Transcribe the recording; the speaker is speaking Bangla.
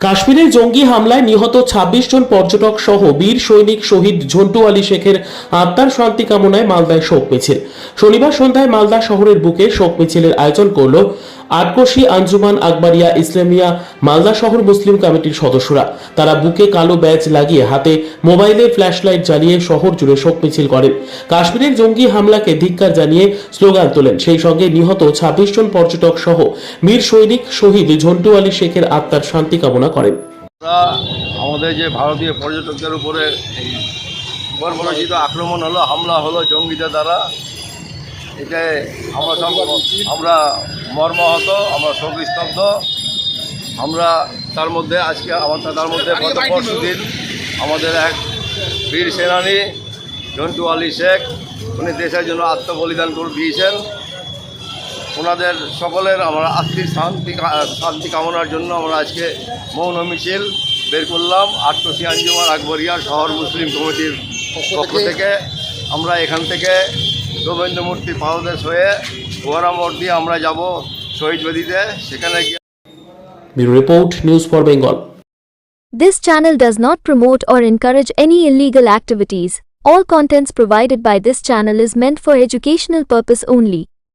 কাশ্মীরের জঙ্গি হামলায় নিহত ২৬ জন পর্যটক সহ বীর সৈনিক শহীদ ঝন্টু আলী শেখের আত্মার শান্তি কামনায় মালদায় শোক মিছিল। শনিবার সন্ধ্যায় মালদা শহরের বুকে শোক মিছিলের আয়োজন করল আটকোশি আঞ্জুমান আকবরিয়া ইসলামিয়া মালদা শহর মুসলিম কমিটির সদস্যরা। তারা বুকে কালো ব্যাজ লাগিয়ে হাতে মোবাইলের ফ্ল্যাশলাইট জ্বালিয়ে শহর জুড়ে শোক মিছিল করেন কাশ্মীরের জঙ্গি হামলাকে ধিক্কার জানিয়ে স্লোগান তোলেন। সেই সঙ্গে নিহত ২৬ জন পর্যটক সহ বীর সৈনিক শহীদ ঝন্টু আলী শেখের আত্মার শান্তি কামনা করেন। আমাদের যে ভারতীয় পর্যটকদের উপরে বর্বরচিত আক্রমণ হলো, হামলা হলো জঙ্গিদের দ্বারা এতে আমরা আমরা মর্মাহত আমরা শোকস্তব্ধ। আমরা তার মধ্যে আজকে আমাদের তার মধ্যে গত পরশু দিন আমাদের এক বীর সেনানী জন্টু আলী শেখ উনি দেশের জন্য আত্মবলিদান করে দিয়েছেন। ওনাদের সকলের আমরা আত্মিক শান্তি শান্তি কামনার জন্য আমরা আজকে মৌন মিছিল বের করলাম। আটকশি আঞ্জুমান আকবরিয়া শহর মুসলিম কমিটির পক্ষ থেকে। আমরা এখান থেকে রবীন্দ্র মূর্তি পাহদেশ হয়ে গোয়ারামোড় দিয়ে আমরা যাব শহীদ বেদিতে সেখানে গিয়ে bureau report news for Bengal This channel does not promote or encourage any illegal activities. All contents provided by this channel is meant for educational purpose only.